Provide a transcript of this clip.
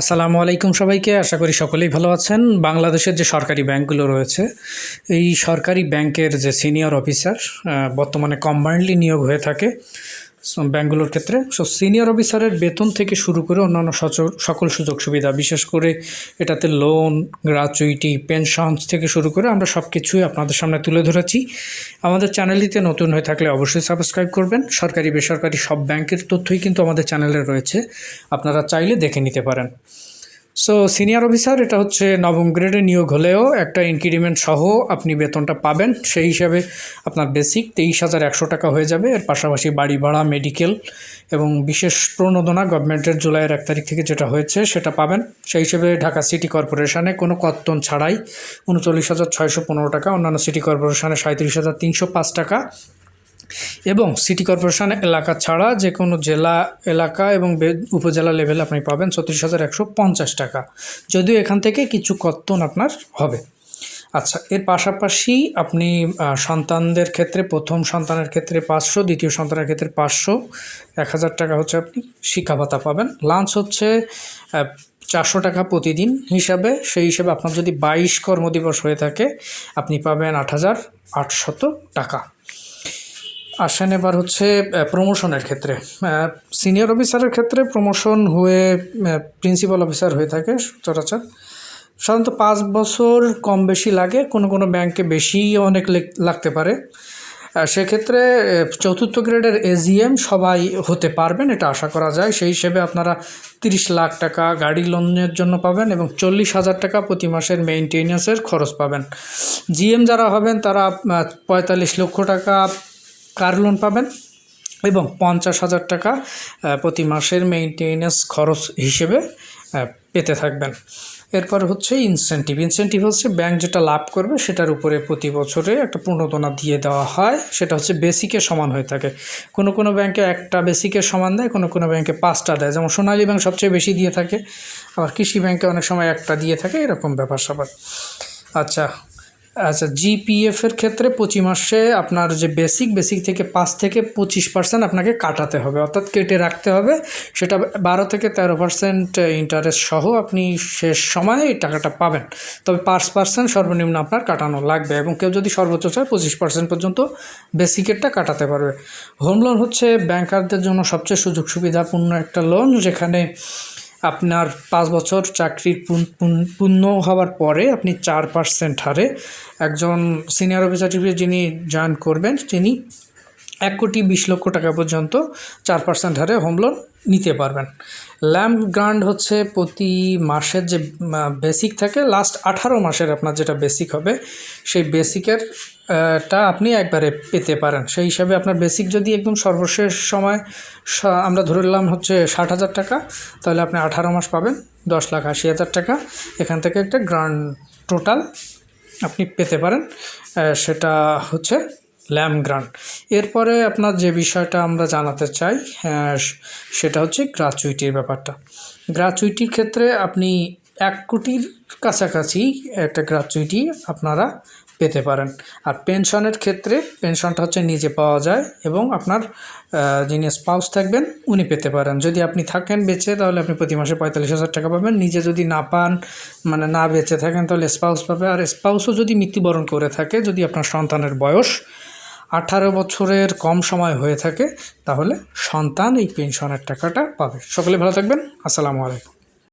আসসালামু আলাইকুম সবাইকে। আশা করি সকলেই ভালো আছেন। বাংলাদেশের যে সরকারি ব্যাংকগুলো রয়েছে, এই সরকারি ব্যাংকের যে সিনিয়র অফিসার বর্তমানে কম্বাইন্ডলি নিয়োগ হয়ে থাকে। ব্যাংকগুলোর ক্ষেত্রে। সো সিনিয়র অফিসারের বেতন থেকে শুরু করে অন্যান্য সকল সুযোগ সুবিধা, বিশেষ করে এটাতে লোন গ্রাচুইটি পেনশন থেকে শুরু করে আমরা সব কিছুই আপনাদের সামনে তুলে ধরেছি। আমাদের চ্যানেলটিতে নতুন হয়ে থাকলে অবশ্যই সাবস্ক্রাইব করবেন। সরকারি, বেসরকারি সব ব্যাংকের তথ্যই কিন্তু আমাদের চ্যানেলে রয়েছে। আপনারা চাইলে দেখে নিতে পারেন। সো সিনিয়র অফিসার এটা হচ্ছে নবম গ্রেডে নিয়োগ হলেও একটা ইনক্রিমেন্ট সহ আপনি বেতনটা পাবেন। সেই হিসাবে আপনার বেসিক তেইশ হাজার একশো টাকা হয়ে যাবে। এর পাশাপাশি বাড়ি ভাড়া মেডিকেল এবং বিশেষ প্রণোদনা গভর্নমেন্টের জুলাইয়ের এক তারিখ থেকে যেটা হয়েছে সেটা পাবেন। সেই হিসেবে ঢাকা সিটি কর্পোরেশনে কোনো কর্তন ছাড়াই উনচল্লিশ হাজার ছয়শো পনেরো টাকা, অন্যান্য সিটি কর্পোরেশনে সাঁত্রিশ হাজার তিনশো পাঁচ টাকা। এবং সিটি কর্পোরেশন এলাকা ছাড়া যে কোনো জেলা, এলাকা এবং উপজেলা লেভেলে আপনি পাবেন ছত্রিশ হাজার একশো পঞ্চাশ টাকা। যদিও এখান থেকে কিছু কর্তন আপনার হবে। আচ্ছা এর পাশাপাশি আপনি সন্তানদের ক্ষেত্রে, প্রথম সন্তানের ক্ষেত্রে পাঁচশো, দ্বিতীয় সন্তানের ক্ষেত্রে পাঁচশো, এক হাজার টাকা হচ্ছে আপনি শিক্ষা ভাতা পাবেন। লাঞ্চ হচ্ছে চারশো টাকা প্রতিদিন হিসাবে। সেই হিসাবে আপনার যদি বাইশ কর্মদিবস হয়ে থাকে, আপনি পাবেন আট হাজার আটশত টাকা। আসেন এবার হচ্ছে প্রমোশনের ক্ষেত্রে। সিনিয়র অফিসারের ক্ষেত্রে প্রমোশন হয়ে প্রিন্সিপাল অফিসার হয়ে থাকে সচরাচর। সাধারণত পাঁচ বছর কম বেশি লাগে, কোনো কোনো ব্যাংকে বেশি অনেক লাগতে পারে। সেক্ষেত্রে চতুর্থ গ্রেডের এজিএম সবাই হতে পারবেন, এটা আশা করা যায়। সেই হিসেবে আপনারা তিরিশ লাখ টাকা গাড়ি লোনের জন্য পাবেন এবং চল্লিশ হাজার টাকা প্রতি মাসের মেইনটেনেন্সের খরচ পাবেন। জিএম যারা হবেন, তারা পঁয়তাল্লিশ লক্ষ টাকা কার লোন পাবেন? এবং পঞ্চাশ হাজার টাকা প্রতি মাসের মেইনটেনেন্স খরচ হিসেবে পেতে থাকবেন। এরপর হচ্ছে ইনসেন্টিভ ইনসেন্টিভ হচ্ছে ব্যাংক যেটা লাভ করবে, সেটার উপরে প্রতি বছরে একটা প্রণোদনা দিয়ে দেওয়া হয়। সেটা হচ্ছে বেসিকের সমান হয়ে থাকে। কোনো কোনো ব্যাংকে একটা বেসিকের সমান দেয়, কোনো কোনো ব্যাংকে পাঁচটা দেয়। যেমন সোনালী ব্যাংক সবচেয়ে বেশি দিয়ে থাকে, আবার কৃষি ব্যাংকে অনেক সময় একটা দিয়ে থাকে, এরকম ব্যাপার স্যাপার আচ্ছা আচ্ছা জিপিএফ এর ক্ষেত্রে প্রতি মাসে আপনার যে বেসিক বেসিক থেকে পাঁচ থেকে পঁচিশ পার্সেন্ট আপনাকে কাটাতে হবে। অর্থাৎ কেটে রাখতে হবে। সেটা বারো থেকে তেরো পার্সেন্ট ইন্টারেস্ট সহ আপনি শেষ সময়ে এই টাকাটা পাবেন। তবে পাঁচ পার্সেন্ট সর্বনিম্ন আপনার কাটানো লাগবে এবং কেউ যদি সর্বোচ্চ চায়, পঁচিশ পার্সেন্ট পর্যন্ত বেসিকেরটা কাটাতে পারবে। হোম লোন হচ্ছে ব্যাংকারদের জন্য সবচেয়ে সুযোগ সুবিধাপূর্ণ একটা লোন যেখানে আপনার পাঁচ বছর চাকরির পূর্ণ হওয়ার পরে আপনি চার পার্সেন্ট হারে একজন সিনিয়র অফিসার যিনি জয়েন করবেন, তিনি এক কোটি বিশ লক্ষ টাকা পর্যন্ত চার পার্সেন্ট হারে হোম লোন নিতে পারবেন। ল্যাম্প গ্রান্ড হচ্ছে প্রতি মাসের যে বেসিক থাকে লাস্ট আঠারো মাসের আপনার যেটা বেসিক হবে, সেই বেসিকের টা আপনি একবারে পেতে পারেন। সেই হিসাবে আপনার বেসিক যদি একদম সর্বশেষ সময় আমরা ধরে নিলাম হচ্ছে ষাট হাজার টাকা তাহলে আপনি আঠারো মাস পাবেন দশ লাখ আশি হাজার টাকা। এখান থেকে একটা গ্রান্ড টোটাল আপনি পেতে পারেন সেটা হচ্ছে ল্যাম গ্রান্ট। এরপরে আপনার যে বিষয়টা আমরা জানাতে চাই আহ, সেটা হচ্ছে গ্রাচুইটির ব্যাপারটা। গ্রাচুইটির ক্ষেত্রে আপনি এক কোটির কাছাকাছি একটা গ্রাচুইটি আপনারা পেতে পারেন। আর পেনশনের ক্ষেত্রে পেনশনটা হচ্ছে নিজে পাওয়া যায় এবং আপনার যিনি স্পাউস থাকবেন, উনি পেতে পারেন। যদি আপনি থাকেন বেঁচে, তাহলে আপনি প্রতি মাসে পঁয়তাল্লিশ হাজার টাকা পাবেন। নিজে যদি না পান মানে না বেঁচে থাকেন, তাহলে স্পাউস পাবে। আর স্পাউসও যদি মৃত্যুবরণ করে থাকে, যদি আপনার সন্তানের বয়স আঠারো বছরের কম সময় হয়ে থাকে, তাহলে সন্তান এই পেনশনের টাকাটা পাবে। সকলে ভালো থাকবেন। আসসালামু আলাইকুম।